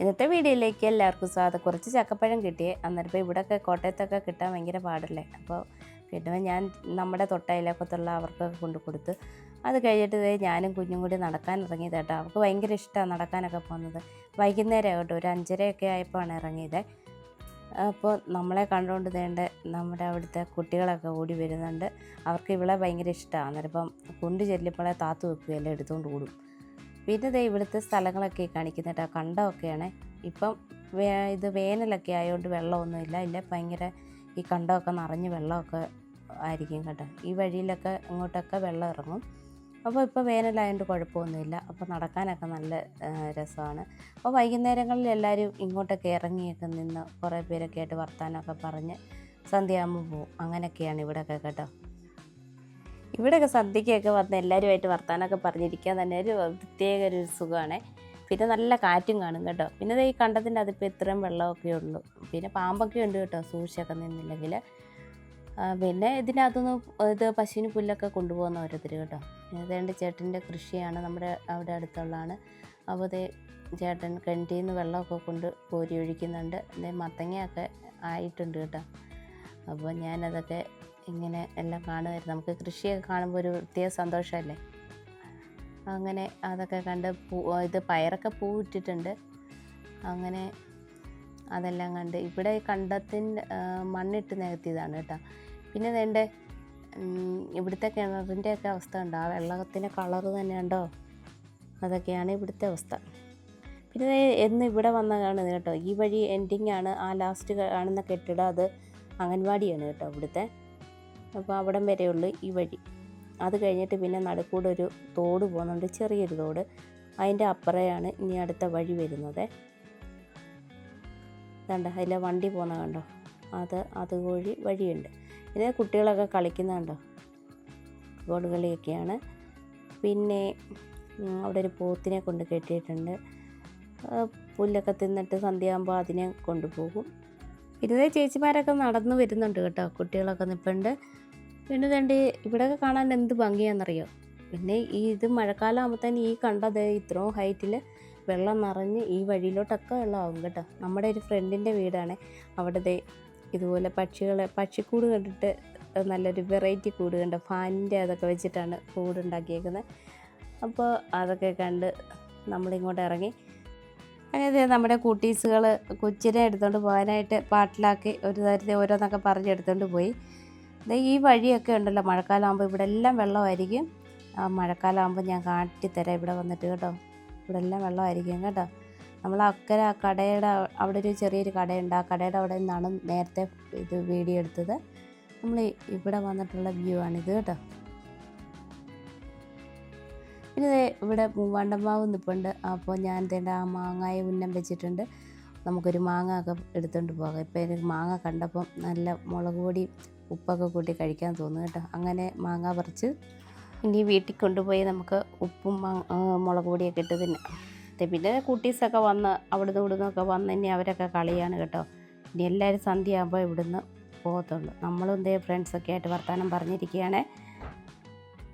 ഇന്നത്തെ വീഡിയോയിലേക്ക് എല്ലാവർക്കും സ്വാഗതം. കുറച്ച് ചക്കപ്പഴം കിട്ടിയേ അന്നേരം ഇപ്പോൾ ഇവിടെയൊക്കെ കോട്ടയത്തൊക്കെ കിട്ടാൻ ഭയങ്കര പാടല്ലേ? അപ്പോൾ കിട്ടുമ്പോൾ ഞാൻ നമ്മുടെ തൊട്ടയിലൊക്കത്തുള്ള അവർക്കൊക്കെ കൊണ്ടു കൊടുത്ത് അത് കഴിഞ്ഞിട്ട് ഞാനും കുഞ്ഞും കൂടി നടക്കാൻ ഇറങ്ങിയത് കേട്ടോ അവർക്ക് ഭയങ്കര ഇഷ്ടമാണ് നടക്കാനൊക്കെ പോകുന്നത്. വൈകുന്നേരം കേട്ടോ ഒരു അഞ്ചരയൊക്കെ ആയപ്പോഴാണ് ഇറങ്ങിയത്. അപ്പോൾ നമ്മളെ കണ്ടുകൊണ്ട് തേണ്ട നമ്മുടെ അവിടുത്തെ കുട്ടികളൊക്കെ ഓടി വരുന്നുണ്ട്. അവർക്ക് ഇവിടെ ഭയങ്കര ഇഷ്ടമാണ് അന്നേരം ഇപ്പം കൊണ്ട് ചെല്ലിപ്പോളെ താത്തു വെക്കുകയല്ലേ എടുത്തുകൊണ്ട് ഓടും പിന്നെ ദേ ഇവിടുത്തെ സ്ഥലങ്ങളൊക്കെ കാണിക്കുന്നുണ്ട് കേട്ടോ കണ്ടമൊക്കെയാണ്. ഇപ്പം ഇത് വേനലൊക്കെ ആയതുകൊണ്ട് വെള്ളമൊന്നുമില്ല. ഇല്ല ഭയങ്കര ഈ കണ്ടമൊക്കെ നിറഞ്ഞ് വെള്ളമൊക്കെ ആയിരിക്കും കേട്ടോ. ഈ വഴിയിലൊക്കെ ഇങ്ങോട്ടൊക്കെ വെള്ളം ഇറങ്ങും. അപ്പോൾ ഇപ്പോൾ വേനലായതുകൊണ്ട് കുഴപ്പമൊന്നുമില്ല. അപ്പോൾ നടക്കാനൊക്കെ നല്ല രസമാണ്. അപ്പോൾ വൈകുന്നേരങ്ങളിൽ എല്ലാവരും ഇങ്ങോട്ടൊക്കെ ഇറങ്ങിയൊക്കെ നിന്ന് കുറേ പേരൊക്കെ ആയിട്ട് വർത്താനമൊക്കെ പറഞ്ഞ് സന്ധ്യയാകുമ്പോൾ പോവും. അങ്ങനെയൊക്കെയാണ് ഇവിടെയൊക്കെ കേട്ടോ. ഇവിടെയൊക്കെ സദ്യക്കൊക്കെ വന്ന് എല്ലാവരുമായിട്ട് വർത്താനമൊക്കെ പറഞ്ഞിരിക്കാൻ തന്നെ ഒരു പ്രത്യേക ഒരു സുഖമാണ്. പിന്നെ നല്ല കാറ്റും കാണും കേട്ടോ. പിന്നെ ഈ കണ്ടത്തിന്റെ അതിപ്പോൾ ഇത്രയും വെള്ളമൊക്കെ ഉള്ളൂ. പിന്നെ പാമ്പൊക്കെ ഉണ്ട് കേട്ടോ സൂക്ഷിച്ചൊക്കെ നിന്നില്ലെങ്കിൽ. പിന്നെ ഇതിനകത്തുനിന്ന് ഇത് പശുവിന് പുല്ലൊക്കെ കൊണ്ടുപോകുന്ന ഓരോരുത്തർ കേട്ടോ. ഏതാണ്ട് ചേട്ടന്റെ കൃഷിയാണ് നമ്മുടെ അവിടെ അടുത്തുള്ളതാണ്. അപ്പോൾ അതേ ചേട്ടൻ കിണറ്റിൽ നിന്ന് വെള്ളമൊക്കെ കൊണ്ട് കോരി ഒഴിക്കുന്നുണ്ട്. അതേ മത്തങ്ങയൊക്കെ ആയിട്ടുണ്ട് കേട്ടോ. അപ്പോൾ ഞാനതൊക്കെ ഇങ്ങനെ എല്ലാം കാണുമായിരുന്നു. നമുക്ക് കൃഷിയൊക്കെ കാണുമ്പോൾ ഒരു പ്രത്യേക സന്തോഷമല്ലേ? അങ്ങനെ അതൊക്കെ കണ്ട് പൂ ഇത് പയറൊക്കെ പൂ ഇട്ടിട്ടുണ്ട്. അങ്ങനെ അതെല്ലാം കണ്ട് ഇവിടെ കണ്ടത്തിൻ മണ്ണിട്ട് നികത്തിയതാണ് കേട്ടോ. പിന്നെ വേണ്ടേ ഇവിടുത്തെ കിണറിന്റെ ഒക്കെ അവസ്ഥ ഉണ്ടോ ആ വെള്ളത്തിന്റെ കളറ് തന്നെ ഉണ്ടോ അതൊക്കെയാണ് ഇവിടുത്തെ അവസ്ഥ. പിന്നെ എന്ന് ഇവിടെ വന്ന കാണുന്നത് കേട്ടോ. ഈ വഴി എൻഡിങ് ആണ്. ആ ലാസ്റ്റ് കാണുന്ന കെട്ടിടം അത് അംഗൻവാടിയാണ് കേട്ടോ ഇവിടുത്തെ. അപ്പോൾ അവിടം വരെയുള്ളു ഈ വഴി. അത് കഴിഞ്ഞിട്ട് പിന്നെ നടുക്കൂടെ ഒരു തോട് പോകുന്നുണ്ട് ചെറിയൊരു തോട്. അതിന്റെ അപ്പുറയാണ് ഇനി അടുത്ത വഴി വരുന്നത്. കണ്ട അതിലെ വണ്ടി പോകുന്ന കണ്ടോ? അത് അതുവഴി വഴിയുണ്ട്. പിന്നെ കുട്ടികളൊക്കെ കളിക്കുന്ന കണ്ടോ? ഫുട്ബോൾ കളിയൊക്കെയാണ്. പിന്നെ അവിടെ ഒരു പോത്തിനെ കൊണ്ട് കെട്ടിയിട്ടുണ്ട്. പുല്ലൊക്കെ തിന്നിട്ട് സന്ധ്യയാകുമ്പോൾ അതിനെ കൊണ്ടുപോകും. പിന്നെ ചേച്ചിമാരൊക്കെ നടന്നു വരുന്നുണ്ട് കേട്ടോ. കുട്ടികളൊക്കെ നിൽപ്പുണ്ട് പിന്നെ രണ്ട് ഇവിടെയൊക്കെ കാണാൻ എന്ത് ഭംഗിയാണെന്നറിയോ പിന്നെ ഈ ഇത് മഴക്കാലം ആകുമ്പോഴത്തേന് ഈ കണ്ടത് ഇത്രയും ഹൈറ്റിൽ വെള്ളം നിറഞ്ഞ് ഈ വഴിയിലോട്ടൊക്കെ വെള്ളമാകും കേട്ടോ. നമ്മുടെ ഒരു ഫ്രണ്ടിന്റെ വീടാണ്. അവിടുത്തെ ഇതുപോലെ പക്ഷികളെ പക്ഷിക്കൂട് കണ്ടിട്ട് നല്ലൊരു വെറൈറ്റി കൂട് കണ്ട? ഫാനിന്റെ അതൊക്കെ വെച്ചിട്ടാണ് കൂട് ഉണ്ടാക്കിയേക്കുന്നത് അപ്പോൾ അതൊക്കെ കണ്ട് നമ്മളിങ്ങോട്ട് ഇറങ്ങി. ദേ നമ്മുടെ കൂട്ടീസുകൾ കൊച്ചിനെ എടുത്തുകൊണ്ട് പോകാനായിട്ട് പാട്ടിലാക്കി ഒരു തരത്തിൽ ഓരോന്നൊക്കെ പറഞ്ഞെടുത്തുകൊണ്ട് പോയി. ഈ വഴിയൊക്കെ ഉണ്ടല്ലോ മഴക്കാലമാകുമ്പോൾ ഇവിടെ എല്ലാം വെള്ളമായിരിക്കും. ആ മഴക്കാലമാകുമ്പോൾ ഞാൻ കാട്ടിത്തരാം ഇവിടെ വന്നിട്ട് കേട്ടോ. ഇവിടെ എല്ലാം വെള്ളമായിരിക്കും കേട്ടോ. നമ്മൾ അക്കരെ ആ കടയുടെ അവിടെ ഒരു ചെറിയൊരു കടയുണ്ട്. ആ കടയുടെ അവിടെ നിന്നാണ് നേരത്തെ ഇത് വീഡിയോ എടുത്തത്. നമ്മൾ ഇവിടെ വന്നിട്ടുള്ള വ്യൂ ആണിത് കേട്ടോ. ദേ ഇവിടെ മൂവാണ്ടമാവ് നിൽപ്പുണ്ട് അപ്പോൾ ഞാൻ തേണ്ട ആ മാങ്ങായ ഉന്നം വെച്ചിട്ടുണ്ട്. നമുക്കൊരു മാങ്ങ ഒക്കെ എടുത്തുകൊണ്ട് പോകാം. ഇപ്പോൾ എനിക്ക് മാങ്ങ കണ്ടപ്പം നല്ല മുളക് പൊടി ഉപ്പൊക്കെ കൂട്ടി കഴിക്കാൻ തോന്നും കേട്ടോ. അങ്ങനെ മാങ്ങ പറിച്ച് ഇനി വീട്ടിൽ കൊണ്ടുപോയി നമുക്ക് ഉപ്പും മുളക് പൊടിയൊക്കെ ഇട്ട് തിന്നാം. പിന്നെ കുട്ടീസൊക്കെ വന്ന് അവിടുന്ന് ഇവിടുന്നൊക്കെ വന്ന് ഇനി അവരൊക്കെ കളിയാണ് കേട്ടോ. ഇനി എല്ലാവരും സന്ധ്യ ആകുമ്പോൾ ഇവിടുന്ന് പോകത്തുള്ളൂ. നമ്മളും ഇതേ ഫ്രണ്ട്സൊക്കെ ആയിട്ട് വർത്തമാനം പറഞ്ഞിരിക്കുകയാണ്.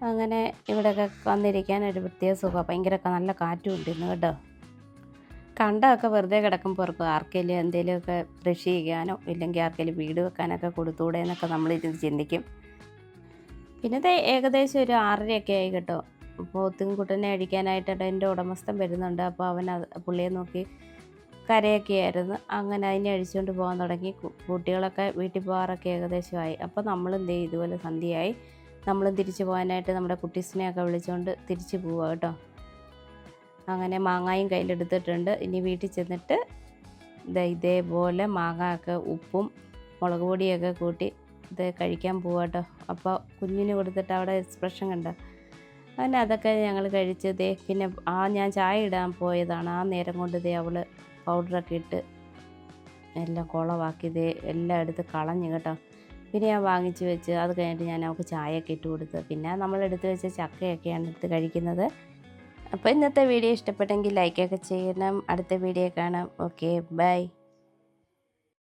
അങ്ങനെ ഇവിടെയൊക്കെ വന്നിരിക്കാൻ ഒരു പ്രത്യേക സുഖമാണ് ഭയങ്കര നല്ല കാറ്റും ഉണ്ട് ഇന്ന് കേട്ടോ. കണ്ടമൊക്കെ വെറുതെ കിടക്കും പുറത്ത് ആർക്കെങ്കിലും എന്തെങ്കിലുമൊക്കെ കൃഷി ചെയ്യാനോ ഇല്ലെങ്കിൽ ആർക്കെങ്കിലും വീട് വെക്കാനൊക്കെ കൊടുത്തൂടെ എന്നൊക്കെ നമ്മൾ നമ്മളിരുന്ന് ചിന്തിക്കും. പിന്നെ ദേ ഏകദേശം ഒരു ആറരയൊക്കെ ആയി കേട്ടോ. പോത്തും കുട്ടനെ അഴിക്കാനായിട്ട് എന്റെ ഉടമസ്ഥൻ വരുന്നുണ്ട്. അപ്പോൾ അവൻ പുള്ളിയെ നോക്കി കരയൊക്കെ ആയിരുന്നു. അങ്ങനെ അതിനെ അഴിച്ചുകൊണ്ട് പോകാൻ തുടങ്ങി. കുട്ടികളൊക്കെ വീട്ടിൽ പോകാറൊക്കെ ഏകദേശമായി. അപ്പോൾ നമ്മളെന്ത് ചെയ്യും ഇതുപോലെ സന്ധ്യയായി. നമ്മളും തിരിച്ചു പോകാനായിട്ട് നമ്മുടെ കുട്ടീസിനെയൊക്കെ വിളിച്ചുകൊണ്ട് തിരിച്ചു പോവുക കേട്ടോ. അങ്ങനെ മാങ്ങായും കയ്യിലെടുത്തിട്ടുണ്ട്. ഇനി വീട്ടിൽ ചെന്നിട്ട് ഇതേപോലെ മാങ്ങ ഒക്കെ ഉപ്പും മുളക് പൊടിയൊക്കെ കൂട്ടി ഇത് കഴിക്കാൻ പോവാട്ടോ അപ്പോൾ കുഞ്ഞിന് കൊടുത്തിട്ട് അവിടെ എക്സ്പ്രഷൻ കണ്ട. അങ്ങനെ അതൊക്കെ ഞങ്ങൾ കഴിച്ച് ദേ പിന്നെ ആ ഞാൻ ചായ ഇടാൻ പോയതാണ്. ആ നേരം കൊണ്ട് ദേ അവൾ പൗഡറൊക്കെ ഇട്ട് എല്ലാം കുളവാക്കി ദേ എല്ലാം എടുത്ത് കളഞ്ഞു കേട്ടോ. പിന്നെ ഞാൻ വാങ്ങിച്ച് വെച്ച് അത് കഴിഞ്ഞിട്ട് ഞാൻ അവൾക്ക് ചായയൊക്കെ ഇട്ട് കൊടുത്ത്. പിന്നെ നമ്മൾ എടുത്ത് വെച്ച ചക്കയൊക്കെയാണ് എടുത്ത് കഴിക്കുന്നത്. അപ്പോൾ ഇന്നത്തെ വീഡിയോ ഇഷ്ടപ്പെട്ടെങ്കിൽ ലൈക്കൊക്കെ ചെയ്യണം. അടുത്ത വീഡിയോ കാണാം. Okay bye